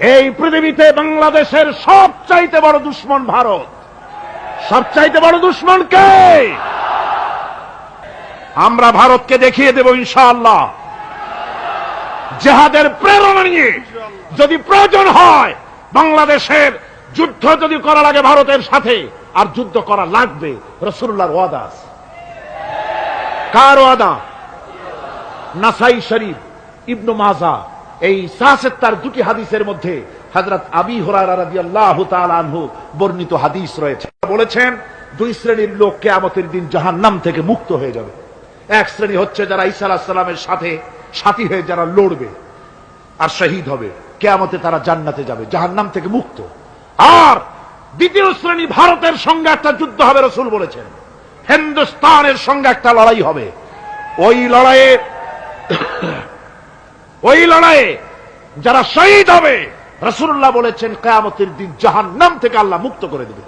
এই পৃথিবীতে বাংলাদেশের সবচাইতে বড় দুশ্মন ভারত। সবচাইতে বড় দুশ্মন কে? আমরা ভারতকে দেখিয়ে দেব ইনশাআল্লাহ। জেহাদের প্রেরণা নিয়ে যদি প্রয়োজন হয়, বাংলাদেশের যুদ্ধ যদি করা লাগে ভারতের সাথে, আর যুদ্ধ করা লাগবে রসুল্লাহর ওয়াদাস কার ওয়াদা? নাসাই শরীফ, ইবনু মাজা। এই সাহসেত্তার দুটি হাদিসের মধ্যে হযরত আবি হুরায়রা রাদিয়াল্লাহু আনহু বর্ণিত হাদিস রয়েছে। বলেছেন, দুই শ্রেণির লোক কিয়ামতের দিন জাহান্নাম থেকে মুক্ত হয়ে যাবে। এক শ্রেণি হচ্ছে যারা ঈসা আলাইহিস সালামের সাথে সাথী হয়ে যারা লড়বে আর শহীদ হবে, কেয়ামতে তারা জান্নাতে যাবে, জাহান্নাম থেকে মুক্ত। আর দ্বিতীয় শ্রেণি ভারতের সঙ্গে একটা যুদ্ধ হবে, রসুল বলেছেন। হিন্দুস্তানের সঙ্গে একটা লড়াই হবে। ওই লড়াইয়ে ওই লড়াইয়ে যারা শহীদ হবে রসুল্লাহ বলেছেন, কেয়ামতের দিন জাহান্নাম থেকে আল্লাহ মুক্ত করে দেবে।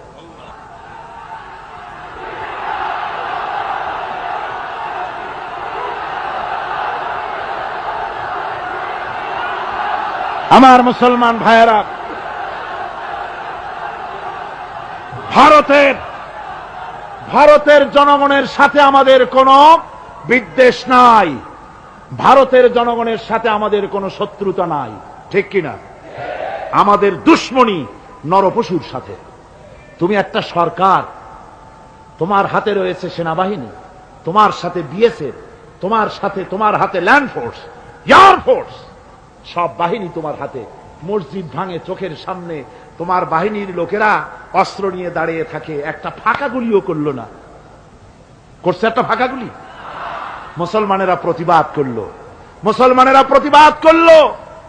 আমার মুসলমান ভাইয়েরা, ভারতের ভারতের জনগণের সাথে আমাদের কোনো বিদ্বেষ নাই। ভারতের জনগণের সাথে আমাদের কোনো শত্রুতা নাই। ঠিক কিনা? আমাদের দুশ্মনী নরপশুর সাথে। তুমি একটা সরকার। তোমার হাতে রয়েছে সেনাবাহিনী। তোমার সাথে বিএসএফ। তোমার সাথে, তোমার হাতে ল্যান্ড ফোর্স, এয়ার ফোর্স। সব বাহিনী তোমার হাতে। মসজিদ ভাঙে চোখের সামনে। তোমার বাহিনীর লোকেরা অস্ত্র নিয়ে দাঁড়িয়ে থাকে। একটা ফাঁকা গুলিও করল না। করছে একটা ফাঁকা গুলি? মুসলমানেরা প্রতিবাদ করল। মুসলমানেরা প্রতিবাদ করল,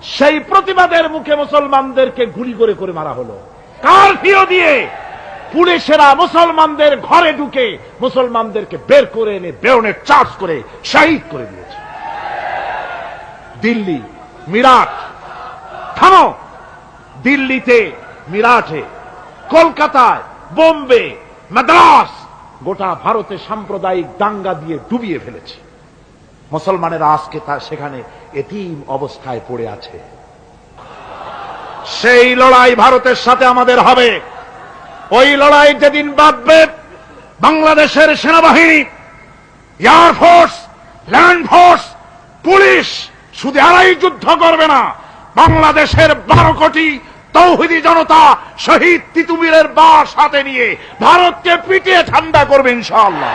সেই প্রতিবাদের মুখে মুসলমানদেরকে গুলি করে করে মারা হলো। কারফিও দিয়ে পুলিশেরা মুসলমানদের ঘরে ঢুকে মুসলমানদেরকে বের করে এনে বেরনের চার্জ করে শহীদ করে দিয়েছে। দিল্লি, মিরাট, থামো! দিল্লিতে, মিরাটে, কলকাতায়, বোম্বে, মাদ্রাস গোটা ভারতে সাম্প্রদায়িক দাঙ্গা দিয়ে ডুবিয়ে ফেলেছে। মুসলমানেরা আজকে তা সেখানে এতিম অবস্থায় পড়ে আছে। সেই লড়াই ভারতের সাথে আমাদের হবে। ওই লড়াই যেদিন বাঁধবে বাংলাদেশের সেনাবাহিনী air force land force police শুধু এরাই যুদ্ধ করবে না। বাংলাদেশের বারো কোটি তৌহিদি জনতা শহীদ তিতুমিরের বা সাথে নিয়ে ভারতকে পিটিয়ে ঠান্ডা করবে ইনশাআল্লাহ।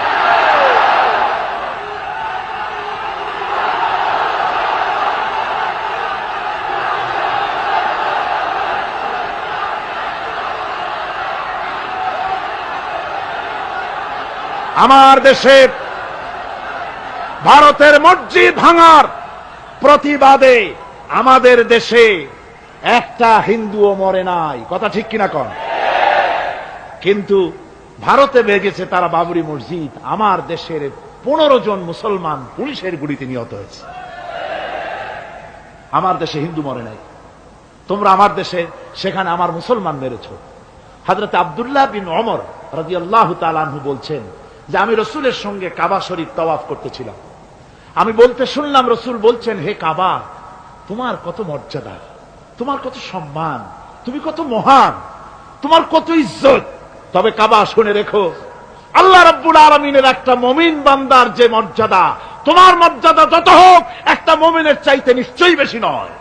আমার দেশে ভারতের মসজিদ ভাঙার প্রতিবাদে আমাদের দেশে একটা হিন্দুও মরে নাই। কথা ঠিক কিনা কন? কিন্তু ভারতে ভেগেছে তারা বাবরি মসজিদ। আমার দেশের পনেরো জন মুসলমান পুলিশের গুলিতে নিহত হয়েছে। আমার দেশে হিন্দু মরে নাই। তোমরা আমার দেশে, সেখানে আমার মুসলমান মেরেছ। হাজরত আবদুল্লাহ বিন অমর রাজি আল্লাহ তালানহু বলছেন যে আমি রসুলের সঙ্গে কাবা শরীফ তওয়াফ করতেছিলাম। আমি বলতে শুনলাম, রসুল বলছেন, হে কাবা, তোমার কত মর্যাদা, তোমার কত সম্মান, তুমি কত মহান, তোমার কত ইজ্জত। তবে কাবা, শুনে রেখো, আল্লাহ রব্বুল আলমিনের একটা মমিন বান্দার যে মর্যাদা, তোমার মর্যাদা যত হোক, একটা মমিনের চাইতে নিশ্চয়ই বেশি নয়।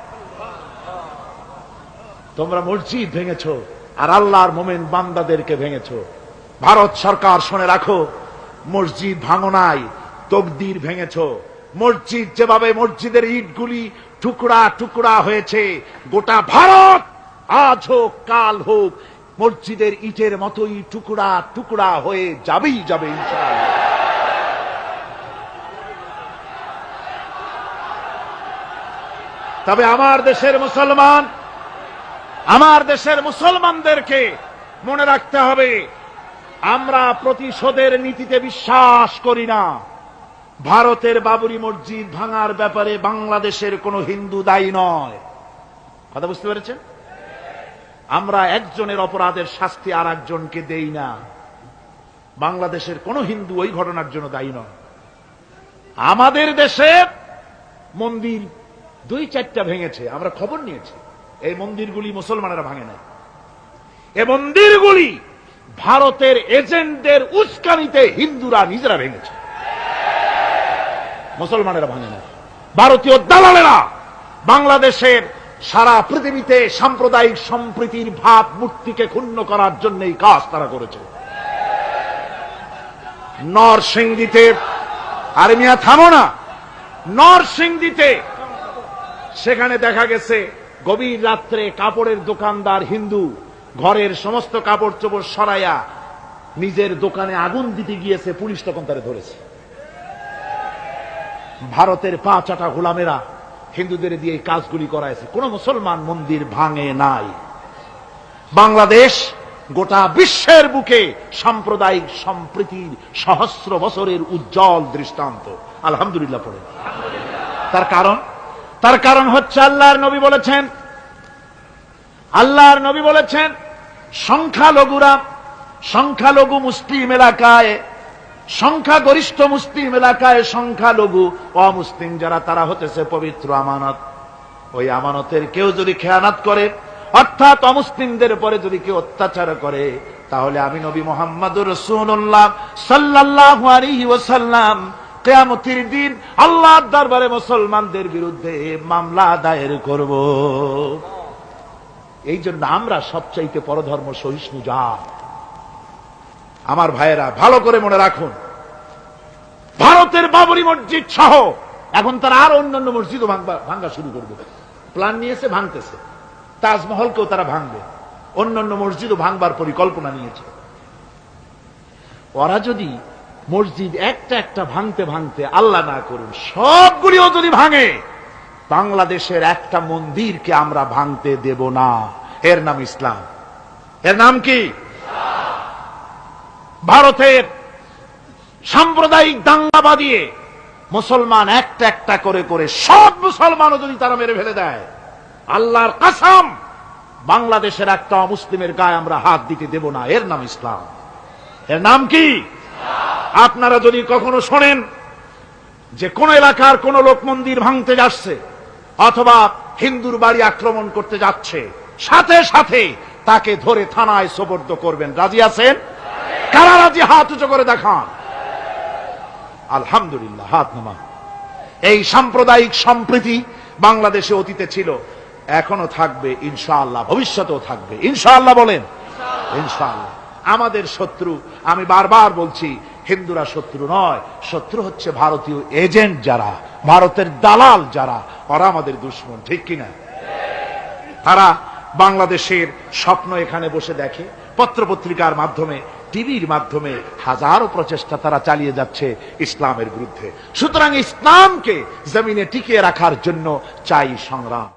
তোমরা মসজিদ ভেঙেছ, আর আল্লাহর মোমেন বান্দাদেরকে ভেঙেছ। ভারত সরকার, শুনে রাখো মসজিদ ভাঙো নাই তকদির ভেঙেছ। মসজিদ যেভাবে মসজিদের ইটগুলি টুকরা টুকরা হয়েছে, গোটা ভারত আজ হোক, কাল হোক, মসজিদের ইটের মতোই টুকরা টুকরা হয়ে যাবেই যাবে তবে আমার দেশের মুসলমান, আমার দেশের মুসলমানদেরকে মনে রাখতে হবে আমরা প্রতিশোধের নীতিতে বিশ্বাস করি না। ভারতের বাবরি মসজিদ ভাঙার ব্যাপারে বাংলাদেশের কোনো হিন্দু দায়ী নয়। কথা বুঝতে পেরেছেন? আমরা একজনের অপরাধের শাস্তি আর একজনকে দেই না। বাংলাদেশের কোনো হিন্দু ওই ঘটনার জন্য দায়ী নয়। আমাদের দেশে মন্দির দুই চারটা ভেঙেছে, আমরা খবর নিয়েছি। এই মন্দিরগুলি মুসলমানেরা ভাঙে নাই। এ মন্দিরগুলি ভারতের এজেন্টদের উস্কানিতে হিন্দুরা নিজেরা ভেঙেছে। মুসলমানেরা ভাঙে না ভারতীয় দালালেরা বাংলাদেশের সারা পৃথিবীতে সাম্প্রদায়িক সম্প্রীতির ভাব মূর্তিকে ক্ষুণ্ণ করার জন্য এই কাজ তারা করেছে। নরসিংদীতে, আরে মিয়া, থামো না। নরসিংদীতে সেখানে দেখা গেছে গভীর রাত্রে কাপড়ের দোকানদার হিন্দু ঘরের সমস্ত কাপড় চোপড় সরাইয়া নিজের দোকানে আগুন দিতে গিয়েছে, পুলিশ তখন তারে ধরেছে। ভারতের পা চাটা গোলামেরা হিন্দুদের দিয়ে এই কাজগুলি করাইছে। কোন মুসলমান মন্দির ভাঙে নাই। বাংলাদেশ গোটা বিশ্বের বুকে সাম্প্রদায়িক সম্প্রীতির সহস্র বছরের উজ্জ্বল দৃষ্টান্ত। আলহামদুলিল্লাহ পড়ে। তার কারণ? তার কারণ হচ্ছে আল্লাহর নবী বলেছেন, আল্লাহর নবী বলেছেন সংখ্যালঘুরা, সংখ্যালঘু মুসলিম এলাকায়, সংখ্যাগরিষ্ঠ মুসলিম এলাকায় সংখ্যালঘু অমুসলিম যারা, তারা হতেছে পবিত্র আমানত। ওই আমানতের কেউ যদি খেয়ানাত করে, অর্থাৎ অমুসলিমদের পরে যদি কেউ অত্যাচার করে, তাহলে আমি নবী মোহাম্মদুর রসুল্লাহ সাল্লাহ আলাইহি ওয়াসাল্লাম কেয়ামতির দিন আল্লাহর দরবারে মুসলমানদের বিরুদ্ধে মামলা দায়ের করব। এই জন্য আমরা সবচাইতে পরধর্ম সহিষ্ণু জাত আমার ভাইয়েরা, ভালো করে মনে রাখুন। ভারতের বাবরি মসজিদ সহ এখন তারা আর অন্যান্য মসজিদও ভাঙবা- ভাঙা শুরু করবে। প্ল্যান নিয়েছে, ভাঙতেছে। তাজমহলকেও তারা ভাঙবে। অন্যান্য মসজিদও ভাঙবার পরিকল্পনা নিয়েছে। ওরা যদি মসজিদ একটা একটা ভাঙতে ভাঙতে আল্লাহ না করুন, সবগুলিও যদি ভাঙে বাংলাদেশের একটা মন্দিরকে আমরা ভাঙতে দেব না। এর নাম ইসলাম। এর নাম কি? ভারতের সাম্প্রদায়িক দাঙ্গা বাদিয়ে মুসলমান একটা একটা করে করে সব মুসলমানও যদি তারা মেরে ফেলে দেয়, আল্লাহর কাসাম, বাংলাদেশের একটা মুসলিমের গায়ে আমরা হাত দিতে দেব না। এর নাম ইসলাম। এর নাম কি? আপনারা যদি কখনো শোনেন যে কোন এলাকার কোন লোক মন্দির ভাঙতে যাচ্ছে অথবা হিন্দুর বাড়ি আক্রমণ করতে যাচ্ছে, সাথে সাথে তাকে ধরে থানায় সোপর্দ করবেন। রাজি আছেন? কারা রাজি? হাত উঁচু করে দেখান। আলহামদুলিল্লাহ, হাত নামা এই সাম্প্রদায়িক সম্প্রীতি বাংলাদেশে অতীতে ছিল এখনও থাকবে, ইনশাআল্লাহ, ভবিষ্যতেও থাকবে। ইনশাআল্লাহ বলেন। ইনশাআল্লাহ। আমাদের শত্রু, আমি বারবার বলছি হিন্দুরা শত্রু নয়। শত্রু হচ্ছে ভারতীয় এজেন্ট যারা, ভারতের দালাল যারা। ওরা আমাদের দুশ্মন, ঠিক কিনা? তারা বাংলাদেশের স্বপ্ন এখানে বসে দেখে। পত্রপত্রিকার মাধ্যমে, টিভির মাধ্যমে হাজারো প্রচেষ্টা তারা চালিয়ে যাচ্ছে ইসলামের বিরুদ্ধে। সুতরাং ইসলামকে জমিনে টিকিয়ে রাখার জন্য চাই সংগ্রাম।